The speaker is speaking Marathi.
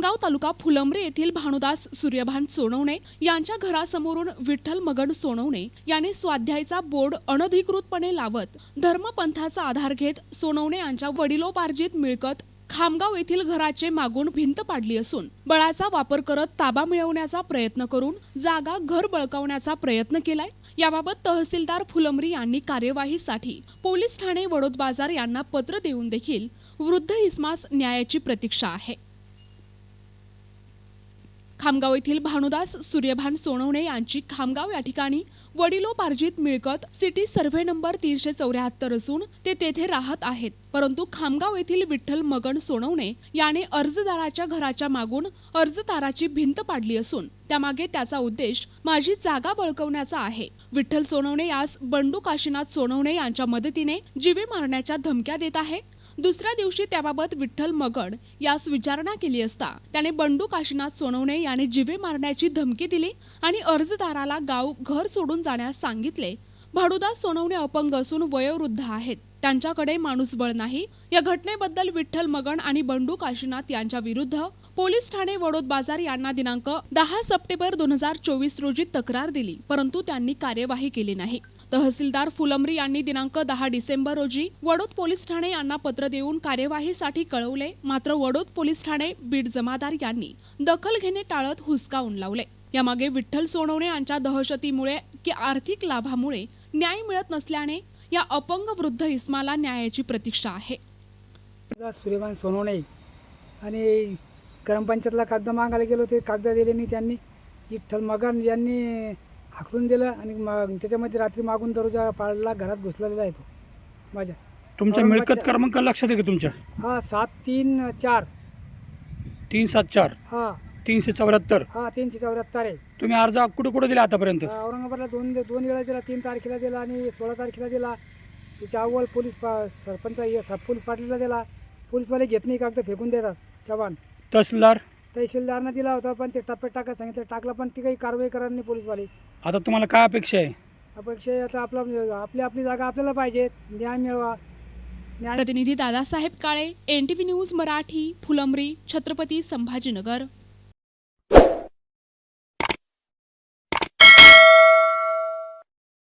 तालुका फुलंब्री येथील भानुदास सूर्यभान सोनवणे यांच्या घरासमोरून विठ्ठल मगन सोनवणे याने स्वाध्यायचा बोर्ड अनधिकृतपणे लावत धर्मपंथाचा आधार घेत सोनवणे यांच्या वडिलोपार्जित मिळकत खामगाव येथील घराचे मागून भिंत पाडली असून बळाचा वापर करत ताबा मिळवण्याचा प्रयत्न करून जागा घर बळकावण्याचा प्रयत्न केलाय. याबाबत तहसीलदार फुलंब्री यांनी कार्यवाहीसाठी पोलीस ठाणे वडोद बाजार यांना पत्र देऊन देखील वृद्ध इस्मास न्यायाची प्रतीक्षा आहे. खामगाव येथील भानुदास सूर्यभान सोनवणे यांची खामगाव या ठिकाणी वडिलोपार्जित मिळकत सिटी सर्व्हे नंबर तीनशे चौऱ्याहत्तर असून ते तेथे राहत आहेत. परंतु खामगाव येथील विठ्ठल मगन सोनवणे याने अर्जदाराच्या घराच्या मागून अर्जदाराची भिंत पाडली असून त्यामागे त्याचा उद्देश माझी जागा बळकवण्याचा आहे. विठ्ठल सोनवणे यास बंडू काशीनाथ सोनवणे यांच्या मदतीने जीवे मारण्याच्या धमक्या देत आहे. दुसऱ्या दिवशी त्याबाबत विठ्ठल मगड यास विचारणा केली असता. त्याने बंडू काशीनाथ सोनवणे याने जिवे मारण्याची धमकी दिली आणि अर्जदाराला गाव घर सोडून जाण्यास सांगितले. भाडुदास सोनवणे अपंग असून वयोवृद्ध आहेत. त्यांच्याकडे माणूसबळ नाही. या घटनेबद्दल विठ्ठल मगण आणि बंडू काशीनाथ यांच्या विरुद्ध पोलीस ठाणे वडोद बाजार यांना दिनांक दहा सप्टेंबर दोन हजार चोवीस रोजी तक्रार दिली परंतु त्यांनी कार्यवाही केली नाही. तहसीलदार फुलमरी यांनी दिनांक दहा डिसेंबर रोजी वडोद पोलीस ठाणे यांना पत्र देऊन कार्यवाहीसाठी कळवले. मात्र वडोद पोलीस ठाणे बीड जमादार यांनी दखल घेणे टाळत हुसकावून लावले. यामागे विठ्ठल सोनवणे यांच्या दहशतीमुळे की आर्थिक लाभामुळे न्याय मिळत नसल्याने या अपंग वृद्ध इस्माला न्यायाची प्रतीक्षा आहे. दास सूर्यभान सोनवणे आणि ग्रामपंचायतला कागद मागायला गेलो ते कागद दिले नाही त्यांनी विठ्ठल मगन यांनी हाकलून दिलं आणि मग त्याच्यामध्ये रात्री मागून दरवाजा पाडला घरात घुसलेला आहे तो माझ्या. तुमच्या मिळकत क्रमांक लक्षात आहे का तुमच्या? हा सात तीन चार. तीन सात चार. हा. तीनशे चौऱ्याहत्तर. हा तीनशे चौऱ्याहत्तर आहे. तुम्ही अर्ज कुठे कुठे दिला आतापर्यंत? औरंगाबादला दोन दोन वेळा दिला तीन तारखेला दिला आणि सोळा तारखेला दिला. त्याच्या अव्वल पोलीस पा सरपंच हे पोलीस पाटलीला दिला. पोलीसवाले घेत नाही कागद फेकून देतात. चव्हाण. तहसीलदार? तहसीलदारनं दिला होता पण ते टप्प्यात टाका सांगितलं. टाकलं पण ती काही कारवाई करत नाही पोलीसवाले. आता तुम्हाला काय अपेक्षा आहे? अपेक्षा आता आपला आपली आपली जागा आपल्याला पाहिजे. न्याय मिळवा. न्याय प्रतिनिधी दादासाहेब काळे एनटीव्ही न्यूज मराठी फुलंब्री छत्रपती संभाजीनगर.